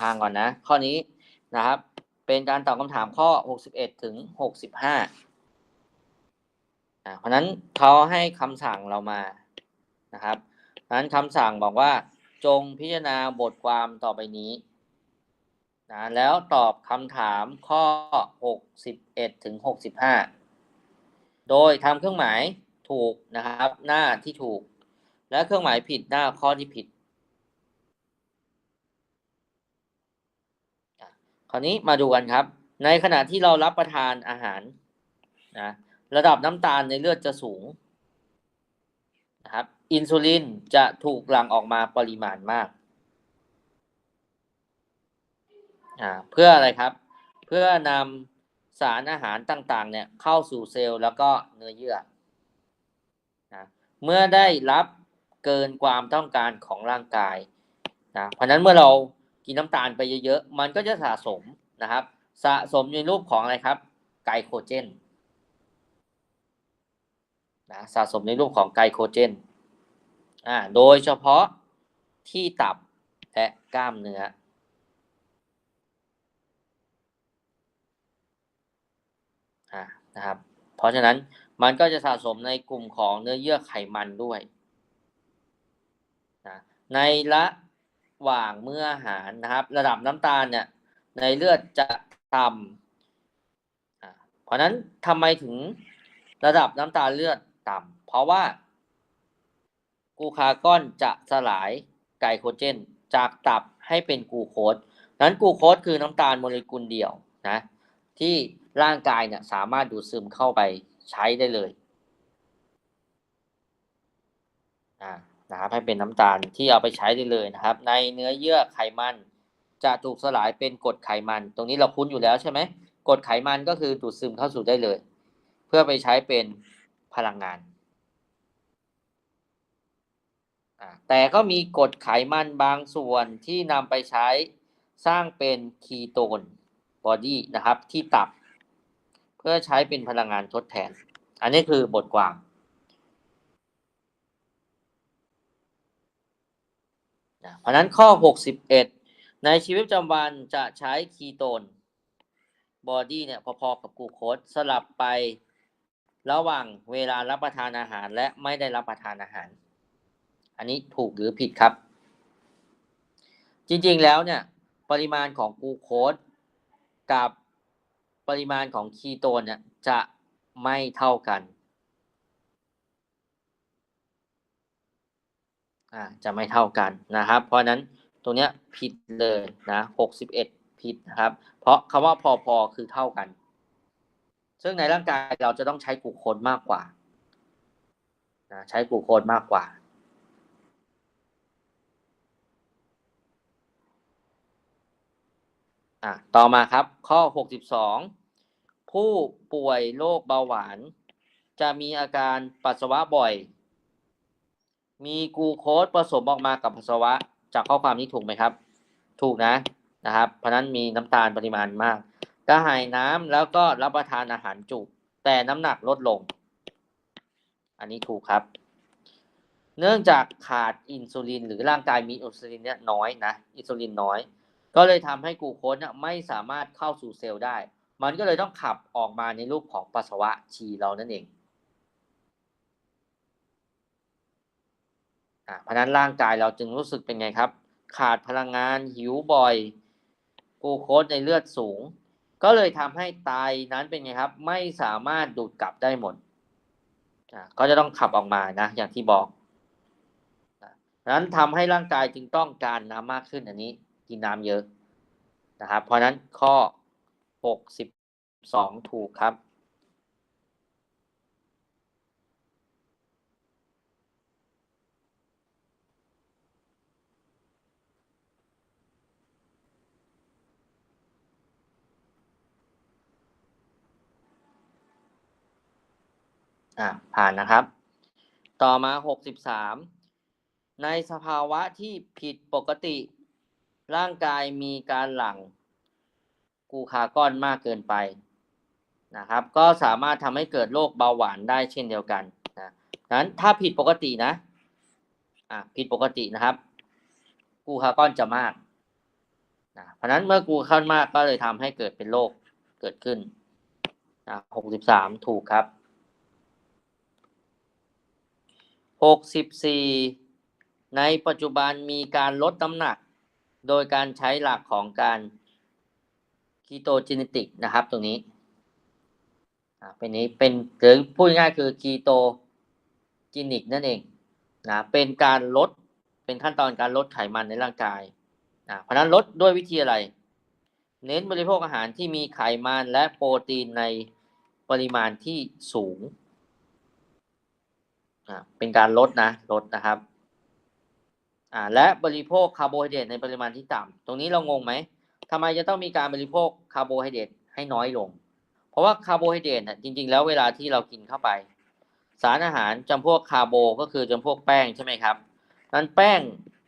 พังๆก่อนนะ ข้อนี้นะครับ เป็นการตอบคำถามข้อ 61 ถึง 65อ่าเพราะนั้นเขาให้คำสั่งเรามานะครับนั้นคำสั่งบอกว่า จงพิจารณาบทความต่อไปนี้นะแล้วตอบคำถามข้อ 61 ถึง 65 โดยทำเครื่องหมายถูกนะครับ หน้าที่ถูก และเครื่องหมายผิดหน้าข้อที่ผิด ค ราวนี้มาดูกันครับ ในขณะที่เรารับประทานอาหารนะระดับน้ำตาลในเลือดจะสูงนะครับอินซูลินจะถูกหลั่งออกมาปริมาณมากอ่าเพื่ออะไรครับ เพื่อนำสารอาหารต่างๆเนี่ยเข้าสู่เซลล์แล้วก็เนื้อเยื่อนะเมื่อได้รับเกินความต้องการของร่างกายนะเพราะฉะนั้นเมื่อเรา กินน้ำตาลไปเยอะๆ มันก็จะสะสมนะครับ สะสมในรูปของอะไรครับ ไกลโคเจนนะสะสมในรูปของไกลโคเจนอ่าโดยเฉพาะที่ตับและกล้ามเนื้ออ่านะครับ เพราะฉะนั้นมันก็จะสะสมในกลุ่มของเนื้อเยื่อไขมันด้วยนะในระ หว่างเมื่ออาหารนะครับ ระดับน้ำตาลเนี่ยในเลือดจะต่ำเพราะนั้นทำไมถึงระดับน้ำตาลเลือดต่ำเพราะว่ากูคากอนจะสลายไกลโคเจน จากตับให้เป็นกูโคสนั้นกูโคสคือน้ำตาลโมเลกุลเดียวนะที่ร่างกายเนี่ยสามารถดูดซึมเข้าไปใช้ได้เลยอ่า นะครับให้เป็นน้ำตาลที่เอาไปใช้ได้เลยนะครับ ในเนื้อเยื่อไขมัน จะถูกสลายเป็นกรดไขมัน ตรงนี้เราคุ้นอยู่แล้วใช่ไหมกรดไขมันก็คือดูดซึมเข้าสู่ได้เลย เพื่อไปใช้เป็นพลังงานแต่ก็มีกรดไขมันบางส่วนที่นำไปใช้สร้างเป็นคีโตนบอดี้นะครับที่ตับ เพื่อใช้เป็นพลังงานทดแทน อันนี้คือบทความ นะเพราะนั้นข้อ 61 ในชีวิตประจำวันจะใช้คีโตนบอดี้เนี่ยพอๆกับกูโคสสลับไประหว่างเวลารับประทานอาหารและไม่ได้รับประทานอาหาร อันนี้ถูกหรือผิดครับ จริงๆแล้วเนี่ยปริมาณของกูโคสกับปริมาณของคีโตนเนี่ยจะไม่เท่ากัน อ่าจะไม่เท่ากันนะครับ เพราะนั้นตรงเนี้ยผิดเลยนะหกสิบเอ็ดผิดนะครับ เพราะคำว่าพอพอคือเท่ากัน ซึ่งในร่างกายเราจะต้องใช้กลูโคสมากกว่านะใช้กลูโคสมากกว่า่ะต่อมาครับข้อ 62 ผู้ป่วยโรคเบาหวาน จะมีอาการปัสสาวะบ่อย มีกูโคสผสมออกมากับปัสสาวะ จากข้อความนี้ถูกไหมครับ ถูกนะนะครับ เพราะนั้นมีน้ำตาลปริมาณมากกระหายน้ำแล้วก็รับประทานอาหารจุแต่น้ำหนักลดลง อันนี้ถูกครับ เนื่องจากขาดอินซูลินหรือร่างกายมีอินซูลินเนี่ยน้อยนะอินซูลินน้อย ก็เลยทำให้กูโคสเนี่ยไม่สามารถเข้าสู่เซลล์ได้ มันก็เลยต้องขับออกมาในรูปของปัสสาวะฉี่เรานั่นเอง อ่าเพราะนั้นร่างกายเราจึงรู้สึกเป็นไงครับ ขาดพลังงานหิวบ่อยกูโคสในเลือดสูง ก็เลยทำให้ไตนั้นเป็นไงครับ ไม่สามารถดูดกลับได้หมดอ่าก็จะต้องขับออกมานะอย่างที่บอกนั้นทำให้ร่างกายจึงต้องการน้ำมากขึ้นอันนี้กินน้ำเยอะนะครับเพราะนั้นข้อ 62 ถูกครับ อ่าผ่านนะครับ ต่อมา63ในสภาวะที่ผิดปกติ ร่างกายมีการหลั่งกูคากอนมากเกินไปนะครับ ก็สามารถทำให้เกิดโรคเบาหวานได้เช่นเดียวกันนะนั้นถ้าผิดปกตินะอะผิดปกตินะครับ กูคากอนจะมากเพราะนั้นเมื่อกูเข้ามากก็เลยทำให้เกิดเป็นโรคเกิดขึ้นอะหกสิบสามถูกครับ หกสิบสี่ในปัจจุบันมีการลดน้ำหนัก โดยการใช้หลักของการคีโตจินติกนะครับตรงนี้เป็นนี้เป็นหรือพูดง่ายคือคีโตจินิกนั่นเองนะเป็นการลดเป็นขั้นตอนการลดไขมันในร่างกายนะเพราะนั้นลดด้วยวิธีอะไร เน้นบริโภคอาหารที่มีไขมันและโปรตีนในปริมาณที่สูง เป็นการลดนะลดนะครับอ่าและบริโภคคาร์โบไฮเดรตในปริมาณที่ต่ำตรงนี้เรางงไหมทำไมจะต้องมีการบริโภคคาร์โบไฮเดรตให้น้อยลง เพราะว่าคาร์โบไฮเดรตน่ะจริง ๆ แล้วเวลาที่เรากินเข้าไป สารอาหารจำพวกคาร์โบก็คือจำพวกแป้งใช่ไหมครับนั้นแป้ง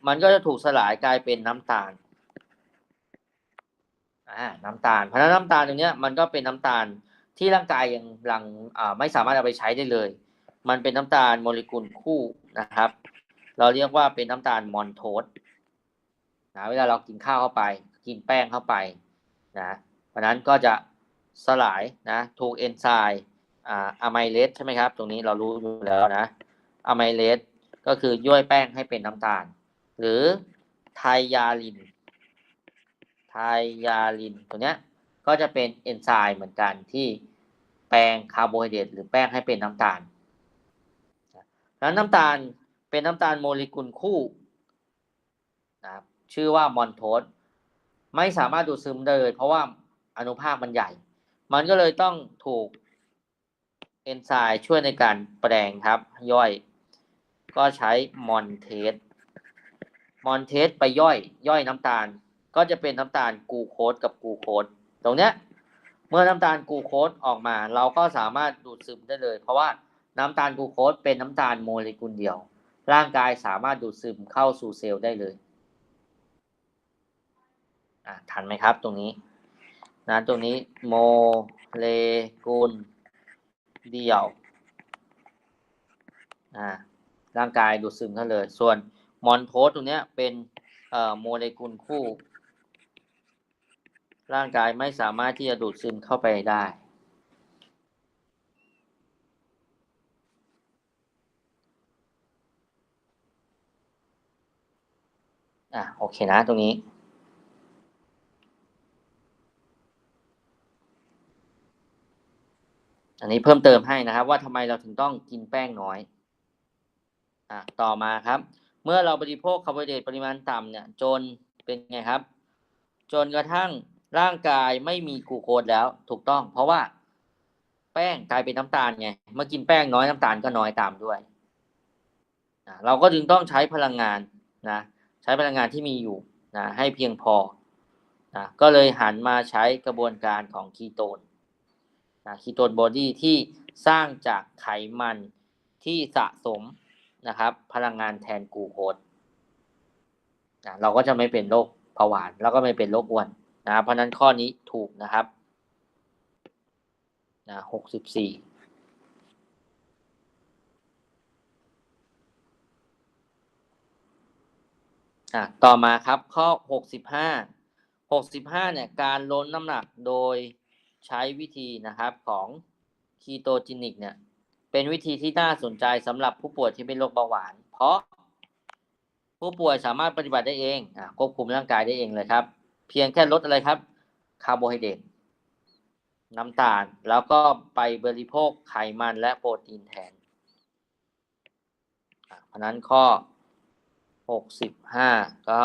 มันก็จะถูกสลายกลายเป็นน้ำตาลอ่าน้ำตาลเพราะนั้นน้ำตาลตรงเนี้ยมันก็เป็นน้ำตาลที่ร่างกายยังยังอ่าไม่สามารถเอาไปใช้ได้เลย มันเป็นน้ำตาลโมเลกุลคู่นะครับ เราเรียกว่าเป็นน้ำตาลมอนโทสนะเวลาเรากินข้าวเข้าไป กินแป้งเข้าไปนะเพราะนั้นก็จะสลายนะถูกเอนไซม์อะไมเลสใช่ไหมครับ ตรงนี้เรารู้อยู่แล้วนะอะไมเลสก็คือย่อยแป้งให้เป็นน้ำตาล หรือไทยาลิน ไทยาลินตัวเนี้ยก็จะเป็นเอนไซม์เหมือนกันที่แปลงคาร์โบไฮเดรตหรือแป้งให้เป็นน้ำตาล แล้วน้ำตาลเป็นน้ำตาลโมเลกุลคู่นะครับชื่อว่ามอนโทสไม่สามารถดูดซึมได้เลยเพราะว่าอนุภาคมันใหญ่ มันก็เลยต้องถูกเอนไซม์ช่วยในการแปลงครับ ย่อย ก็ใช้มอนเทสมอนเทสไปย่อยย่อยน้ำตาล ก็จะเป็นน้ำตาลกูโคสกับกูโคสตรงเนี้ยเมื่อน้ำตาลกูโคสออกมา เราก็สามารถดูดซึมได้เลย เพราะว่า น้ำตาลกูโคสเป็นน้ำตาลโมเลกุลเดียว ร่างกายสามารถดูดซึมเข้าสู่เซลล์ได้เลยอะทันไหมครับตรงนี้นะตรงนี้โมเลกุลเดียวอ่าร่างกายดูดซึมเข้าเลย ส่วนมอนโทสตรงเนี้ยเป็นเอ่อโมเลกุลคู่ ร่างกายไม่สามารถที่จะดูดซึมเข้าไปได้ อะโอ เคนะตรงนี้ อันนี้เพิ่มเติมให้นะครับ ว่าทำไมเราถึงต้องกินแป้งน้อยอะต่อมาครับ เมื่อเราบริโภคคาร์โบไฮเดรตปริมาณต่ำเนี่ย จนเป็นไงครับ จนกระทั่งร่างกายไม่มีกลูโคสแล้วถูกต้อง เพราะว่าแป้งกลายเป็นน้ำตาลไงเมื่อกินแป้งน้อยน้ำตาลก็น้อยตามด้วยนะเราก็จึงต้องใช้พลังงานนะ ช้พลังงานที่มีอยู่นะให้เพียงพอนะก็เลยหันมาใช้กระบวนการของคีโตนนะคีโตนบอดี้ที่สร้างจากไขมันที่สะสมนะครับ พลังงานแทนกูโคสนะเราก็จะไม่เป็นโรคเบาวานแล้วก็ไม่เป็นโรคอ้วนนะเพราะนั้นข้อนี้ถูกนะครับนะหกสิบสี่ อะต่อมาครับข้อหกสิบห้าหกสิบห้าเนี่ยการลดน้ำหนักโดยใช้วิธีนะครับของคีโตจินิกเนี่ยเป็นวิธีที่น่าสนใจสำหรับผู้ป่วยที่เป็นโรคเบาหวาน เพราะ ผู้ป่วยสามารถปฏิบัติได้เองอควบคุมร่างกายได้เองเลยครับ เพียงแค่ลดอะไรครับคาร์โบไฮเดรตน้ำตาล แล้วก็ไปบริโภคไขมันและโปรตีนแทนเพราะนั้นข้อ หกสิบห้าก็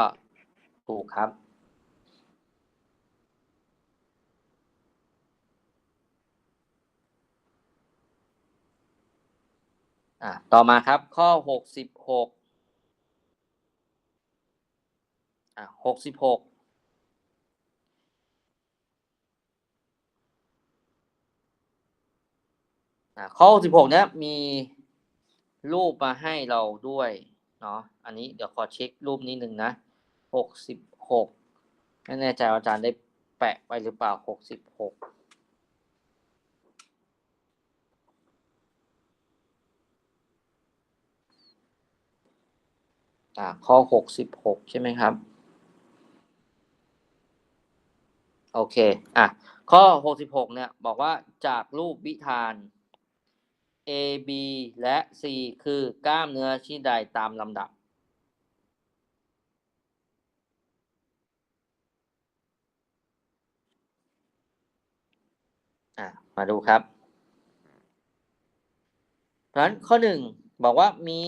ถูกครับ อะ ต่อมาครับข้อหกสิบหกอะหกสิบหกอะข้อหกสิบหกเนี้ยมีรูปมาให้เราด้วย เนาะอันนี้เดี๋ยวขอเช็ครูปนี้หนึ่งนะหกสิบหกไม่แน่ใจอาจารย์ได้แปะไปหรือเปล่าหกสิบหกอ่าข้อหกสิบหกใช่ไหมครับ โอเค อะ ข้อ66เนี่ย บอกว่าจากรูปวิธาน A B และ C คือกล้ามเนื้อชิ้นใดตามลำดับ มาดูครับเพราะฉะนั้นข้อหนึ่งบอกว่ามี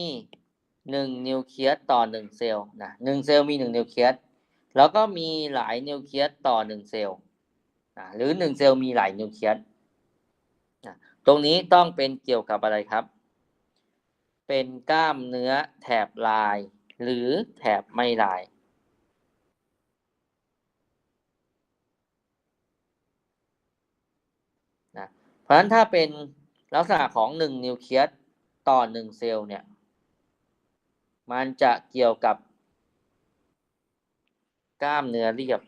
หนึ่งนิวเคลียสต่อหนึ่งเซลล์นะหนึ่งเซลล์มีหนึ่งนิวเคลียสแล้วก็มีหลายนิวเคลียสต่อหนึ่งเซลล์นะหรือหนึ่งเซลล์มีหลายนิวเคลียส ตรงนี้ต้องเป็นเกี่ยวกับอะไรครับ เป็นกล้ามเนื้อแถบลาย หรือแถบไม่ลาย นะ เพราะฉะนั้นถ้าเป็นลักษณะของหนึ่งนิวเคลียสต่อหนึ่งเซลล์เนี่ย มันจะเกี่ยวกับกล้ามเนื้อเรียบ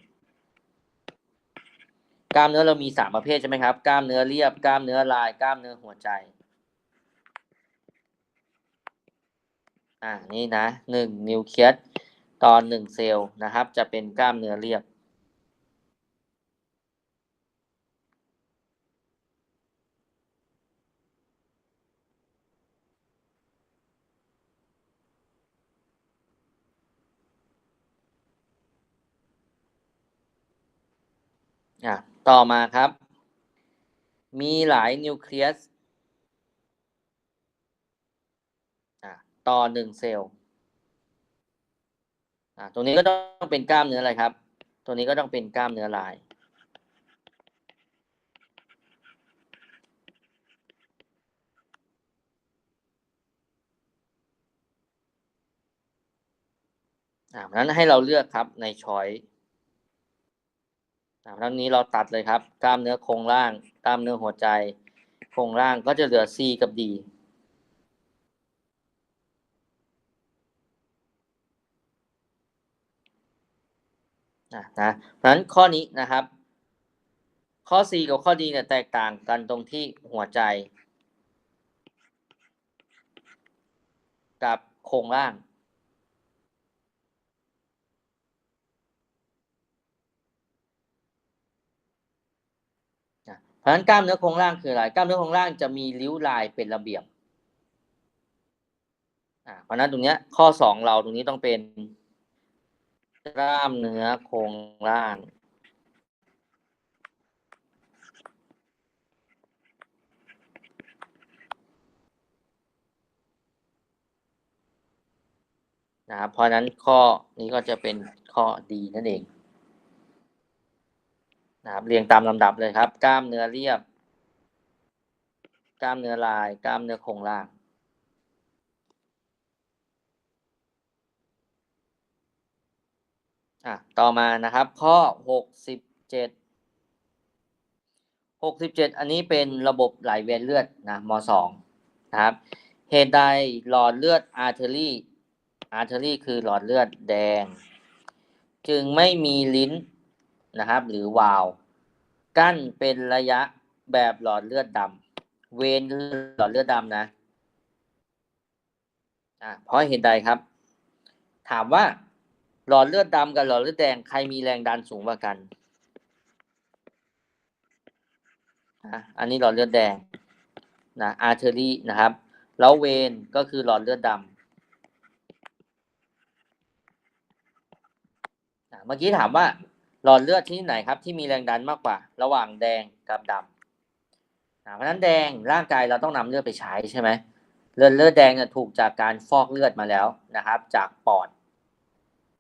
กล้ามเนื้อเรามีสามประเภทใช่ไหมครับ กล้ามเนื้อเรียบ กล้ามเนื้อลาย กล้ามเนื้อหัวใจ อ่า นี่นะหนึ่งนิวเคลียสตอนหนึ่งเซลล์นะครับ จะเป็นกล้ามเนื้อเรียบ อะ ต่อมาครับ มีหลายนิวเคลียสต่อหนึ่งเซลล์ตรงนี้ก็ต้องเป็นกล้ามเนื้ออะไรครับ ตัวนี้ก็ต้องเป็นกล้ามเนื้อลาย อ่านั้นให้เราเลือกครับในช้อย เพราะฉะนั้นนี้เราตัดเลยครับ กล้ามเนื้อโครงล่าง กล้ามเนื้อหัวใจ โครงล่างก็จะเหลือ C กับ D นะเพราะฉะนั้นข้อนี้นะครับ ข้อ C กับข้อ D เนี่ยแตกต่างกันตรงที่หัวใจ กับโครงล่าง นะเพ ราะฉะนั้นกล้ามเนื้อโครงล่างคืออะไรกล้ามเนื้อโครงล่างจะมีริ้วลายเป็นระเบียบอ่าเพราะนั้นตรงเนี้ย ข้อสองเราตรงนี้ต้องเป็นกล้ามเนื้อโครงล่างนะครับเพราะนั้นข้อนี้ก็จะเป็นข้อดีนั่นเอง นะครับเรียงตามลำดับเลยครับ กล้ามเนื้อเรียบ กล้ามเนื้อลาย กล้ามเนื้อโครงล่างอะต่อมานะครับข้อหกสิบเจ็ดหกสิบเจ็ดอันนี้เป็นระบบไหลเวียนเลือดนะมสองนะครับเหตุใดหลอดเลือดอาร์เทอรี่อาร์เทอรี่คือหลอดเลือดแดง จึงไม่มีลิ้น นะครับ หรือวาล์วกั้นเป็นระยะแบบหลอดเลือดดำเวนคือหลอดเลือดดำนะอะเพราะเหตุใดครับ ถามว่าหลอดเลือดดำกับหลอดเลือดแดงใครมีแรงดันสูงกว่ากันอะอันนี้หลอดเลือดแดงนะอาร์เทอรี่นะครับ แล้วเวนก็คือหลอดเลือดดำอะเมื่อกี้ถามว่า หลอดเลือดที่ไหนครับที่มีแรงดันมากกว่า ระหว่างแดงกับดำเพราะฉะนั้นแดงร่างกายเราต้องนำเลือดไปใช้ใช่ไหมเลือดเลือดแดงเนี่ยถูกจากการฟอกเลือดมาแล้วนะครับ จากปอด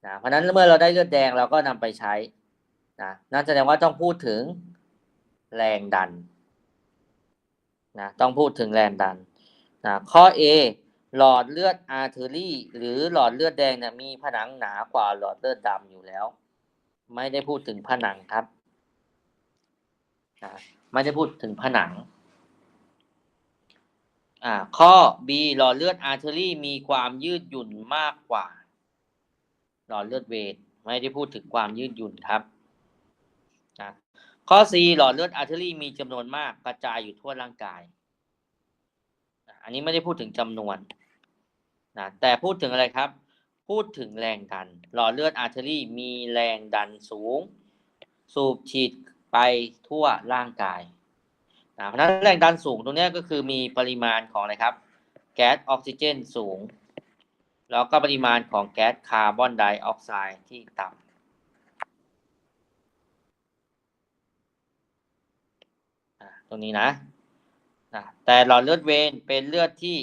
นะเพราะนั้นเมื่อเราได้เลือดแดงเราก็นำไปใช้นะนั่นแสดงว่าต้องพูดถึงแรงดันนะต้องพูดถึงแรงดันนะข้อ A หลอดเลือดอาร์เทอรี่หรือหลอดเลือดแดงเนี่ยมีผนังหนากว่าหลอดเลือดดำอยู่แล้ว ไม่ได้พูดถึงผนังครับไม่ได้พูดถึงผนังข้อ B หลอดเลือดอาร์เทอรี่มีความยืดหยุ่นมากกว่า หลอดเลือดเวทไม่ได้พูดถึงความยืดหยุ่นครับนะข้อ C หลอดเลือดอาร์เทอรี่มีจำนวนมากกระจายอยู่ทั่วร่างกาย อันนี้ไม่ได้พูดถึงจำนวนนะแต่พูดถึงอะไรครับ พูดถึงแรงดัน หลอดเลือดอาร์เทอรี่มีแรงดันสูง สูบฉีดไปทั่วร่างกายนะเพราะฉะนั้นแรงดันสูงตรงนี้ก็คือมีปริมาณของอะไรครับ แก๊สออกซิเจนสูง แล้วก็ปริมาณของแก๊สคาร์บอนไดออกไซด์ที่ต่ำตรงนี้นะนะ แต่หลอดเลือดเวนเป็นเลือดที่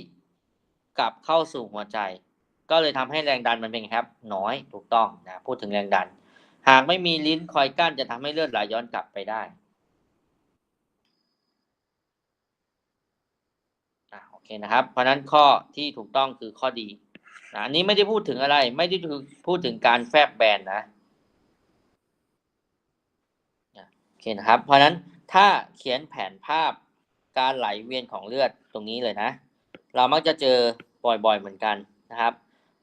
กลับเข้าสู่หัวใจ ก็เลยทำให้แรงดันมันเป็นไงครับน้อยถูกต้องนะพูดถึงแรงดัน หากไม่มีลิ้นคอยกั้นจะทำให้เลือดไหลย้อนกลับไปได้อะโอเคนะครับ เพราะฉะนั้นข้อที่ถูกต้องคือข้อดีนะอันนี้ไม่ได้พูดถึงอะไร ไม่ได้พูดถึงการแฟบแบนนะอะโอเคนะครับ เพราะนั้นถ้าเขียนแผนภาพการไหลเวียนของเลือดตรงนี้เลยนะ เรามักจะเจอบ่อยๆเหมือนกันนะครับ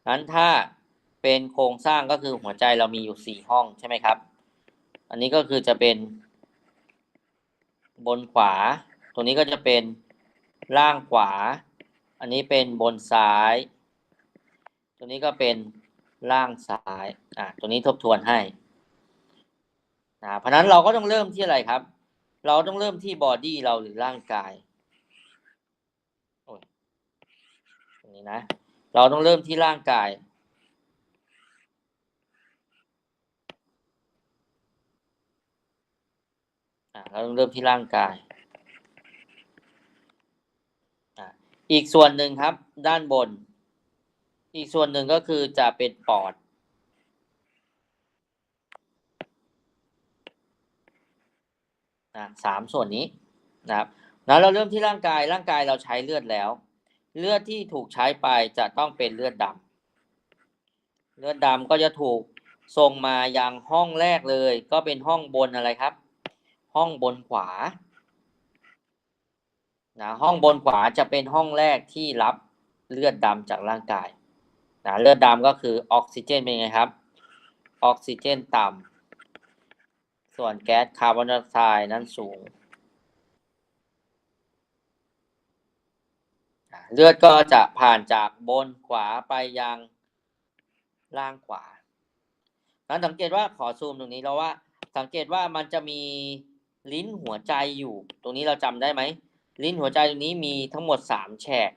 นั้นถ้าเป็นโครงสร้างก็คือหัวใจเรามีอยู่สี่ห้องใช่ไหมครับ อันนี้ก็คือจะเป็น บนขวาตรงนี้ก็จะเป็นล่างขวา อันนี้เป็นบนซ้าย ตัวนี้ก็เป็นล่างซ้าย อ่าตัวนี้ทบทวนให้นะเพราะนั้นเราก็ต้องเริ่มที่อะไรครับ เราต้องเริ่มที่บอดี้เราหรือร่างกาย โอ้ยตรงนี้นะ เราต้องเริ่มที่ร่างกาย เราต้องเริ่มที่ร่างกาย อีกส่วนหนึ่งครับ ด้านบน อีกส่วนหนึ่งก็คือจะเป็นปอด สามส่วนนี้นะครับแล้วเราเริ่มที่ร่างกาย ร่างกายเราใช้เลือดแล้ว เลือดที่ถูกใช้ไปจะต้องเป็นเลือดดำเลือดดำก็จะถูกส่งมายังห้องแรกเลย ก็เป็นห้องบนอะไรครับ ห้องบนขวานะห้องบนขวาจะเป็นห้องแรกที่รับเลือดดำจากร่างกายนะเลือดดำก็คือออกซิเจนเป็นไงครับ ออกซิเจนต่ำส่วนแก๊สคาร์บอนไดออกไซด์นั้นสูง เลือดก็จะผ่านจากบนขวาไปยังล่างขวานั้นสังเกตว่าขอซูมตรงนี้แล้วว่า สังเกตว่ามันจะมีลิ้นหัวใจอยู่ ตรงนี้เราจำได้ไหม ลิ้นหัวใจตรงนี้มีทั้งหมดสามแฉก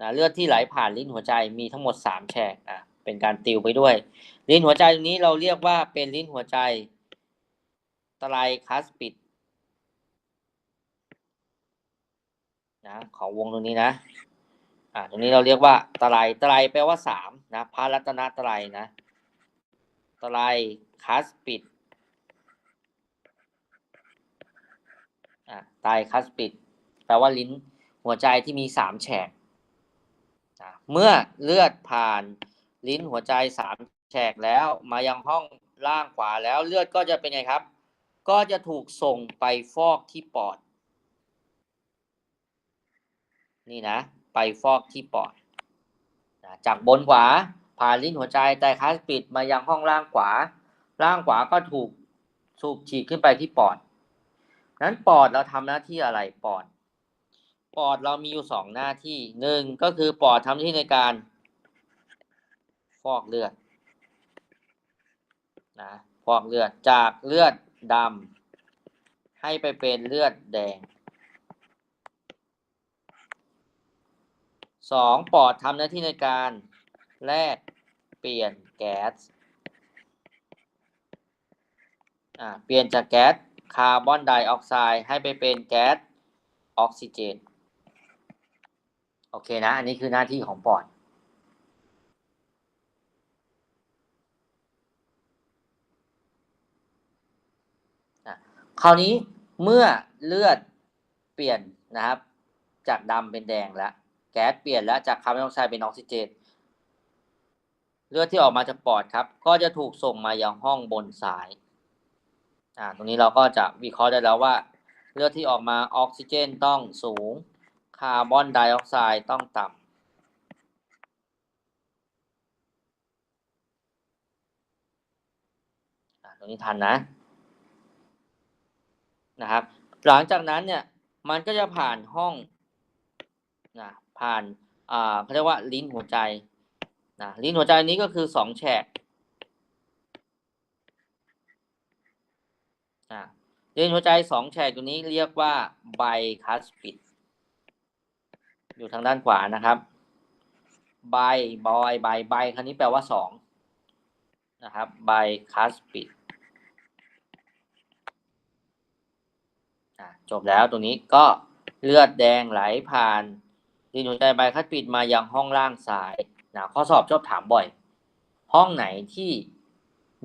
นะเลือดที่ไหลผ่านลิ้นหัวใจมีทั้งหมดสามแฉกอะเป็นการติวไปด้วย ลิ้นหัวใจตรงนี้เราเรียกว่าเป็นลิ้นหัวใจไตรคัสปิด นะของวงตรงนี้นะ อ่าตรงนี้เราเรียกว่าไตรไตรแปลว่าสามนะพระรัตนตรัยนะไตรคัสปิดอ่าไตรคัสปิดแปลว่าลิ้นหัวใจที่มีสามแฉกนะเมื่อเลือดผ่านลิ้นหัวใจสามแฉกแล้วมายังห้องล่างขวาแล้วเลือดก็จะเป็นไงครับ ก็จะถูกส่งไปฟอกที่ปอด นี่นะ ไปฟอกที่ปอดนะจากบนขวาผ่านลิ้นหัวใจไตคัสปิดมายังห้องล่างขวา ล่างขวาก็ถูกสูบฉีดขึ้นไปที่ปอด นั้นปอดเราทำหน้าที่อะไรปอด ปอดเรามีอยู่สองหน้าที่หนึ่งก็คือปอดทำหน้าที่ในการฟอกเลือดนะฟอกเลือดจากเลือดดำให้ไปเป็นเลือดแดง สองปอดทำหน้าที่ในการแลกเปลี่ยนแก๊สเปลี่ยนจากแก๊สคาร์บอนไดออกไซด์ให้ไปเป็นแก๊สออกซิเจน โอเคนะ อันนี้คือหน้าที่ของปอด คราวนี้เมื่อเลือดเปลี่ยนนะครับ จากดำเป็นแดงแล้ว แก๊สเปลี่ยนแล้วจากคาร์บอนไดออกไซด์เป็นออกซิเจน เลือดที่ออกมาจากปอดครับ ก็จะถูกส่งมายังห้องบนซ้าย อ่า ตรงนี้เราก็จะวิเคราะห์ได้แล้วว่า เลือดที่ออกมาออกซิเจนต้องสูง คาร์บอนไดออกไซด์ต้องต่ำอ่าตรงนี้ทันนะนะครับ หลังจากนั้นเนี่ยมันก็จะผ่านห้องนะ ผ่านอ่าเขาเรียกว่าลิ้นหัวใจนะลิ้นหัวใจนี้ก็คือสองแฉกอ่าเรียนหัวใจสองแฉกตัวนี้เรียกว่าไบคัสปิด อยู่ทางด้านขวานะครับไบบอยไบไบครั้นี้แปลว่าสองนะครับไบคัสปิดจบแล้วตรงนี้ก็เลือดแดงไหลผ่าน ยนหัวใจไบคัสปิดมายังห้องล่างซ้ายนะข้อสอบชอบถามบ่อย ห้องไหนที่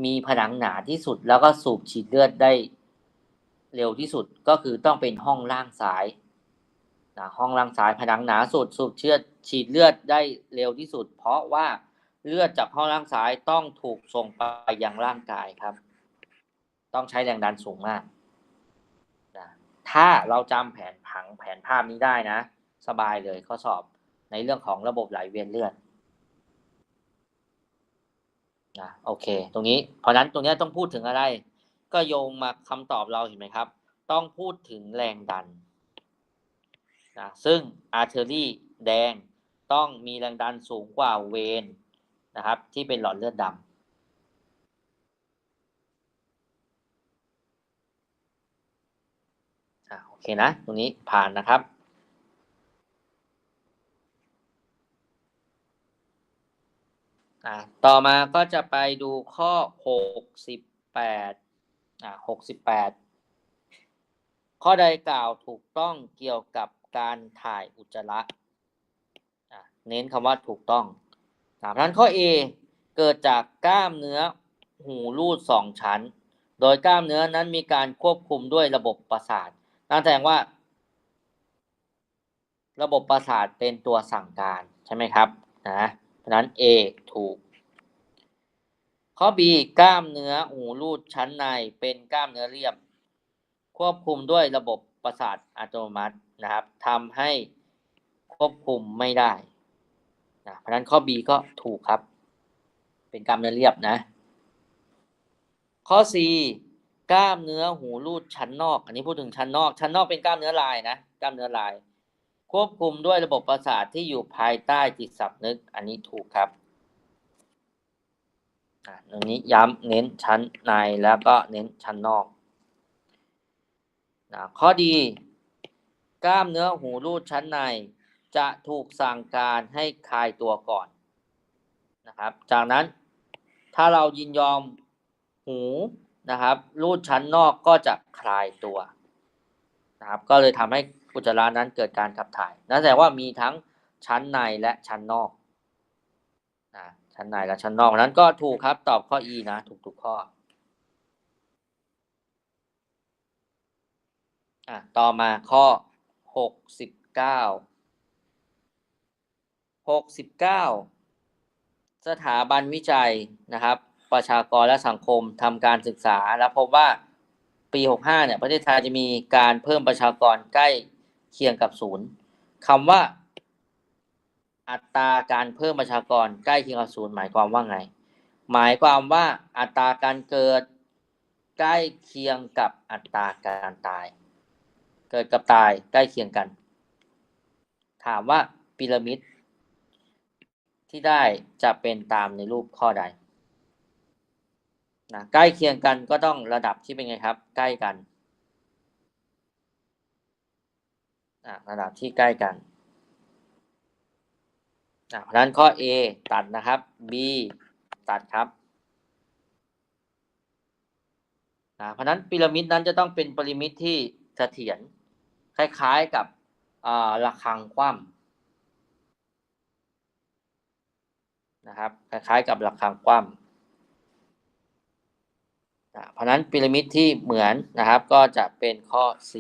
มีผนังหนาที่สุดแล้วก็สูบฉีดเลือดได้เร็วที่สุดก็คือต้องเป็นห้องล่างซ้ายนะห้องล่างซ้ายผนังหนาสุดสูบเชือดฉีดเลือดได้เร็วที่สุด เพราะว่าเลือดจากห้องล่างซ้ายต้องถูกส่งไปยังร่างกายครับ ต้องใช้แรงดันสูงมากนะถ้าเราจำแผนผังแผนภาพนี้ได้นะ สบายเลยข้อสอบในเรื่องของระบบไหลเวียนเลือดนะโอเค ตรงนี้เพราะนั้นตรงนี้ต้องพูดถึงอะไร ก็โยงมาคำตอบเราเห็นไหมครับ ต้องพูดถึงแรงดันนะซึ่งอาร์เทอรี่แดงต้องมีแรงดันสูงกว่าเวนนะครับ ที่เป็นหลอดเลือดดำอ่าโอเคนะ ตรงนี้ผ่านนะครับ อ่าต่อมาก็จะไปดูข้อหกสิบแปดอ่าหกสิบแปดข้อใดกล่าวถูกต้องเกี่ยวกับการถ่ายอุจจาระเน้นคำว่าถูกต้องนะเพราะฉะนั้นข้อ A เกิดจากกล้ามเนื้อหูรูดสองชั้น โดยกล้ามเนื้อนั้นมีการควบคุมด้วยระบบประสาทนั่นแสดงว่า ระบบประสาทเป็นตัวสั่งการใช่ไหมครับนะ ราะนั้น A ถูก ข้อ B กล้ามเนื้อหูรูดชั้นในเป็นกล้ามเนื้อเรียบ ควบคุมด้วยระบบประสาทอัตโนมัตินะครับทำให้ควบคุมไม่ได้นะเพราะนั้นข้อ B ก็ถูกครับ เป็นกล้ามเนื้อเรียบนะ ข้อ C กล้ามเนื้อหูรูดชั้นนอก อันนี้พูดถึงชั้นนอก ชั้นนอกเป็นกล้ามเนื้อลายนะ กล้ามเนื้อลาย ควบคุมด้วยระบบประสาทที่อยู่ภายใต้จิตสำนึก อันนี้ถูกครับอ่าตรงนี้ย้ำเน้นชั้นในแล้วก็เน้นชั้นนอกนะข้อดี กล้ามเนื้อหูรูดชั้นใน จะถูกสั่งการให้คลายตัวก่อนนะครับ จากนั้นถ้าเรายินยอมหูนะครับ รูดชั้นนอกก็จะคลายตัวนะครับ ก็เลยทำให้ อุจจาระนั้นเกิดการขับถ่ายนั่นแสดงว่ามีทั้งชั้นในและชั้นนอกนะชั้นในและชั้นนอกนั้นก็ถูกครับตอบข้อ E นะถูกทุกข้ออะต่อมาข้อหกสิบเก้าหกสิบเก้าสถาบันวิจัยนะครับ ประชากรและสังคมทำการศึกษา แล้วพบว่าปีหกห้าเนี่ยประเทศไทยจะมีการเพิ่มประชากรใกล้ เคียงกับศูนย์คำว่า อัตราการเพิ่มประชากรใกล้เคียงกับศูนย์หมายความว่าไง หมายความว่าอัตราการเกิดใกล้เคียงกับอัตราการตาย เกิดกับตายใกล้เคียงกัน ถามว่าพีระมิดที่ได้จะเป็นตามในรูปข้อใดนะใกล้เคียงกันก็ต้องระดับที่เป็นไงครับ ใกล้กัน ระดับที่ใกล้กันเพราะนั้นข้อ A ตัดนะครับ B ตัดครับเพราะนั้นพีระมิดนั้นจะต้องเป็นพีระมิดที่เสถียรคล้ายๆกับระฆังคว่ำนะครับคล้ายๆกับระฆังคว่ำเพราะนั้นพีระมิดที่เหมือนนะครับก็จะเป็นข้อ C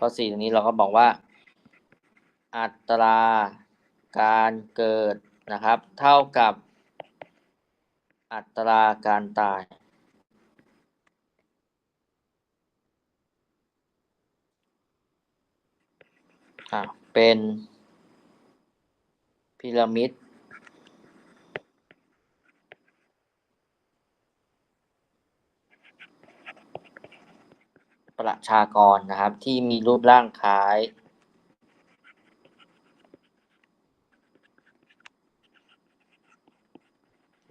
ข้อ4ตรงนี้เราก็บอกว่า อัตราการเกิดนะครับ เท่ากับ อัตราการตาย เป็นพีระมิด ประชากรนะครับ ที่มีรูปร่างคล้าย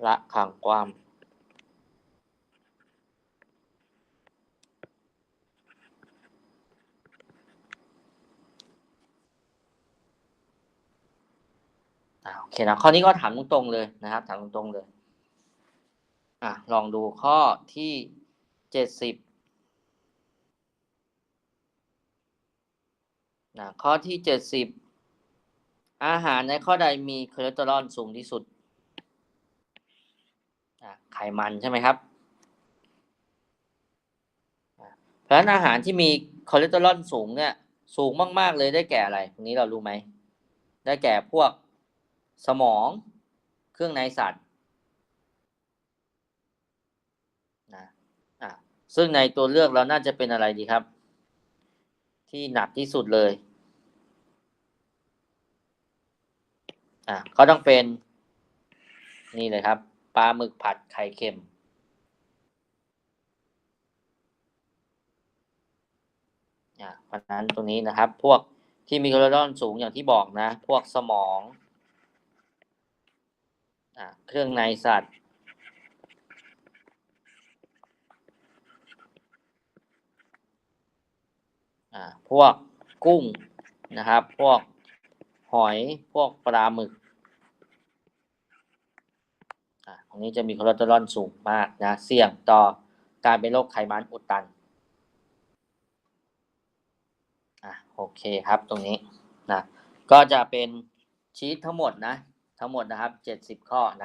ละขังคว้างโอเคนะข้อนี้ก็ถามตรงๆเลยนะครับ ถามตรงๆเลย อะลองดูข้อที่เจ็ดสิบ นะข้อที่เจ็ดสิบอาหารในข้อใดมีคอเลสเตอรอลสูงที่สุดอะไขมันใช่ไหมครับเพราะฉะนั้นอาหารที่มีคอเลสเตอรอลสูงเนี่ย สูงมาก ๆ เลยได้แก่อะไรตรงนี้เรารู้ไหม ได้แก่พวกสมองเครื่องในสัตว์นะอะซึ่งในตัวเลือกเราน่าจะเป็นอะไรดีครับ ที่หนักที่สุดเลย อะก็ต้องเป็น นี่เลยครับปลาหมึกผัดไข่เค็ม อะเพราะฉะนั้นตรงนี้นะครับ พวกที่มีคอเลสเตอรอลสูงอย่างที่บอกนะ พวกสมอง อะเครื่องในสัตว์ อ่าพวกกุ้งนะครับ พวกหอยพวกปลาหมึกอ่าตรงนี้จะมีคอเลสเตอรอลสูงมากนะ เสี่ยงต่อการเป็นโรคไขมันอุดตันอะโอเคครับตรงนี้นะก็จะเป็นชีตทั้งหมดนะ ทั้งหมดนะครับเจ็ดสิบข้อนะ